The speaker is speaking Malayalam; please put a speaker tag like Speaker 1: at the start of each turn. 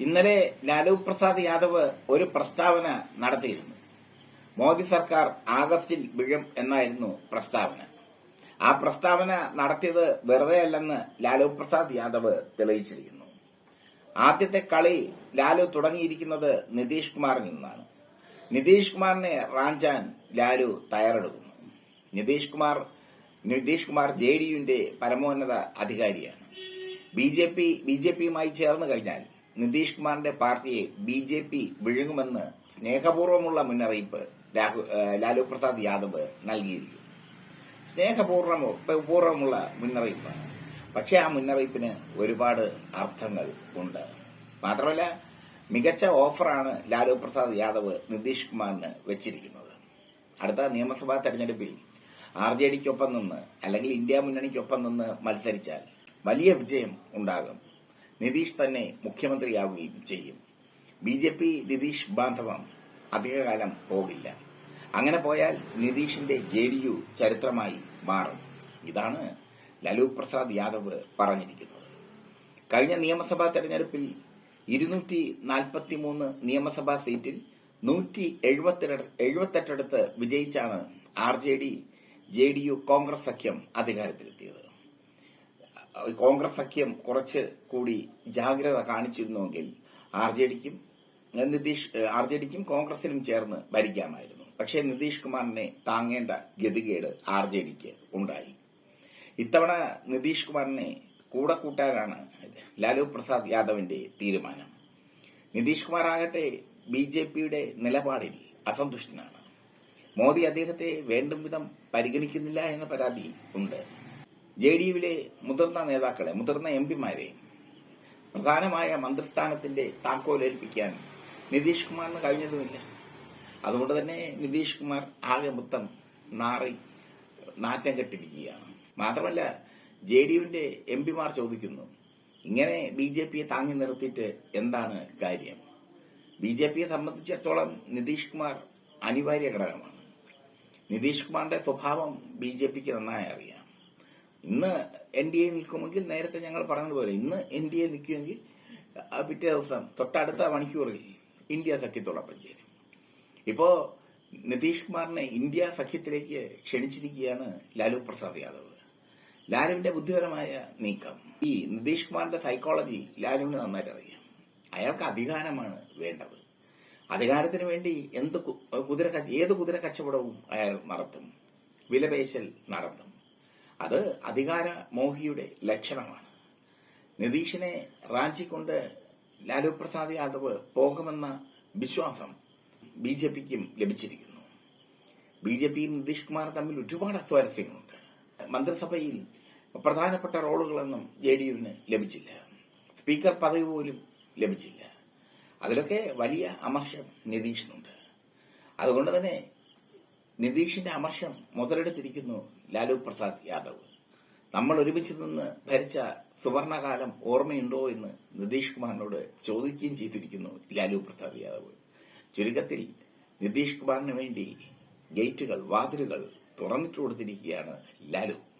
Speaker 1: ഇന്നലെ ലാലു പ്രസാദ് യാദവ് ഒരു പ്രസ്താവന നടത്തിയിരുന്നു. മോദി സർക്കാർ ആഗസ്റ്റിൽ വീഴും എന്നായിരുന്നു പ്രസ്താവന. ആ പ്രസ്താവന നടത്തിയത് വെറുതെയല്ലെന്ന് ലാലു പ്രസാദ് യാദവ് തെളിയിച്ചിരിക്കുന്നു. ആദ്യത്തെ കളി ലാലു തുടങ്ങിയിരിക്കുന്നത് നിതീഷ് കുമാറിൽ നിന്നാണ്. നിതീഷ് കുമാറിനെ റാഞ്ചാൻ ലാലു തയ്യാറെടുക്കുന്നു. നിതീഷ് കുമാർ നിതീഷ് കുമാർ ജെ ഡി യുവിന്റെ പരമോന്നത അധികാരിയാണ്. B J P B J പിയുമായി ചേർന്ന് കഴിഞ്ഞാൽ നിതീഷ് കുമാറിന്റെ പാർട്ടിയെ ബി ജെ പി വിഴുങ്ങുമെന്ന് സ്നേഹപൂർവമുള്ള മുന്നറിയിപ്പ് ലാലു പ്രസാദ് യാദവ് നൽകിയിരിക്കും സ്നേഹപൂർവമുള്ള മുന്നറിയിപ്പ് പക്ഷെ ആ മുന്നറിയിപ്പിന് ഒരുപാട് അർത്ഥങ്ങൾ ഉണ്ട്. മാത്രമല്ല മികച്ച ഓഫറാണ് ലാലു പ്രസാദ് യാദവ് നിതീഷ് കുമാറിന് വെച്ചിരിക്കുന്നത്. അടുത്ത നിയമസഭാ തെരഞ്ഞെടുപ്പിൽ ആർ ജെ ഡിക്കൊപ്പം നിന്ന് അല്ലെങ്കിൽ ഇന്ത്യ മുന്നണിക്കൊപ്പം നിന്ന് മത്സരിച്ചാൽ വലിയ വിജയം ഉണ്ടാകും. നിതീഷ് തന്നെ മുഖ്യമന്ത്രിയാവുകയും ചെയ്യും. ബി ജെ പി നിതീഷ് ബാന്ധവം അധികകാലം പോകില്ല. അങ്ങനെ പോയാൽ നിതീഷിന്റെ ജെ ഡി യു ചരിത്രമായി മാറും. ഇതാണ് ലാലു പ്രസാദ് യാദവ് പറഞ്ഞിരിക്കുന്നത്. കഴിഞ്ഞ നിയമസഭാ തെരഞ്ഞെടുപ്പിൽ ഇരുന്നൂറ്റി നാൽപ്പത്തിമൂന്ന് നിയമസഭാ സീറ്റിൽ നൂറ്റി എഴുപത്തെട്ടടുത്ത് വിജയിച്ചാണ് R J D J D U Congress സഖ്യം അധികാരത്തിലെത്തിയത്. കോൺഗ്രസ് സഖ്യം കുറച്ച് കൂടി ജാഗ്രത കാണിച്ചിരുന്നുവെങ്കിൽ ആർ ജെ ഡിക്കും നിതീഷ് ആർ ജെ ഡിക്കും കോൺഗ്രസിനും ചേർന്ന് ഭരിക്കാമായിരുന്നു. പക്ഷേ നിതീഷ് കുമാറിനെ താങ്ങേണ്ട ഗതികേട് ആർ ജെ ഡിക്ക് ഉണ്ടായി. ഇത്തവണ നിതീഷ് കുമാറിനെ കൂടെ കൂട്ടാനാണ് ലാലു പ്രസാദ് യാദവിന്റെ തീരുമാനം. നിതീഷ് കുമാർ ആകട്ടെ ബി ജെ പിയുടെ നിലപാടിൽ അസന്തുഷ്ടനാണ്. മോദി അദ്ദേഹത്തെ വേണ്ടും വിധം പരിഗണിക്കുന്നില്ല എന്ന പരാതി ഉണ്ട്. ജെ ഡി യുവിലെ മുതിർന്ന നേതാക്കളെ മുതിർന്ന എം പിമാരെ പ്രധാനമായ മന്ത്രിസ്ഥാനത്തിന്റെ താക്കോലേൽപ്പിക്കാൻ നിതീഷ് കുമാറിന് കഴിഞ്ഞതുമില്ല. അതുകൊണ്ട് തന്നെ നിതീഷ് കുമാർ ആകെ മൊത്തം നാറി നാറ്റം കെട്ടിരിക്കുകയാണ്. മാത്രമല്ല ജെ ഡി യുവിന്റെ എം പിമാർ ചോദിക്കുന്നു ഇങ്ങനെ ബി ജെ പിയെ താങ്ങി നിർത്തിയിട്ട് എന്താണ് കാര്യം? ബി ജെ പിയെ സംബന്ധിച്ചിടത്തോളം നിതീഷ് കുമാർ അനിവാര്യ ഘടകമാണ്. നിതീഷ് കുമാറിന്റെ സ്വഭാവം ബി ജെ പിക്ക് നന്നായി അറിയാം. ഇന്ന് എൻ ഡി എ നിൽക്കുമെങ്കിൽ നേരത്തെ ഞങ്ങൾ പറഞ്ഞതുപോലെ ഇന്ന് എൻ ഡി എ നിൽക്കുമെങ്കിൽ പിറ്റേ ദിവസം തൊട്ടടുത്ത മണിക്കൂറിൽ ഇന്ത്യ സഖ്യത്തോടൊപ്പം ചേരും. ഇപ്പോ നിതീഷ് കുമാറിനെ ഇന്ത്യ സഖ്യത്തിലേക്ക് ക്ഷണിച്ചിരിക്കുകയാണ് ലാലു പ്രസാദ് യാദവ്. ലാലുവിന്റെ ബുദ്ധിപരമായ നീക്കം. ഈ നിതീഷ് കുമാറിന്റെ സൈക്കോളജി ലാലുവിന് നന്നായിട്ട് അറിയാം. അയാൾക്ക് അധികാരമാണ് വേണ്ടത്. അധികാരത്തിന് വേണ്ടി എന്ത് കുതിര ഏത് കുതിര കച്ചവടവും അയാൾ നടത്തും. വിലപേശൽ നടത്തും. അത് അധികാര മോഹിയുടെ ലക്ഷണമാണ്. നിതീഷിനെ റാഞ്ചിക്കൊണ്ട് ലാലു പ്രസാദ് യാദവ് പോകുമെന്ന വിശ്വാസം ബി ജെ പിക്കും ലഭിച്ചിരിക്കുന്നു. ബി ജെ പിയും നിതീഷ് കുമാർ തമ്മിൽ ഒരുപാട് അസ്വാരസ്യങ്ങളുണ്ട്. മന്ത്രിസഭയിൽ പ്രധാനപ്പെട്ട റോളുകളൊന്നും ജെ ഡി യുവിന് ലഭിച്ചില്ല. സ്പീക്കർ പദവി പോലും ലഭിച്ചില്ല. അതിലൊക്കെ വലിയ അമർഷം നിതീഷിനുണ്ട്. അതുകൊണ്ട് തന്നെ നിതീഷിന്റെ അമർഷം മുതലെടുത്തിരിക്കുന്നു ലാലു പ്രസാദ് യാദവ്. നമ്മൾ ഒരുമിച്ച് നിന്ന് ഭരിച്ച സുവർണകാലം ഓർമ്മയുണ്ടോ എന്ന് നിതീഷ് കുമാറിനോട് ചോദിക്കുകയും ചെയ്തിരിക്കുന്നു ലാലു പ്രസാദ് യാദവ്. ചുരുക്കത്തിൽ നിതീഷ് കുമാറിന് വേണ്ടി ഗേറ്റുകൾ വാതിലുകൾ തുറന്നിട്ട് കൊടുത്തിരിക്കുകയാണ് ലാലു.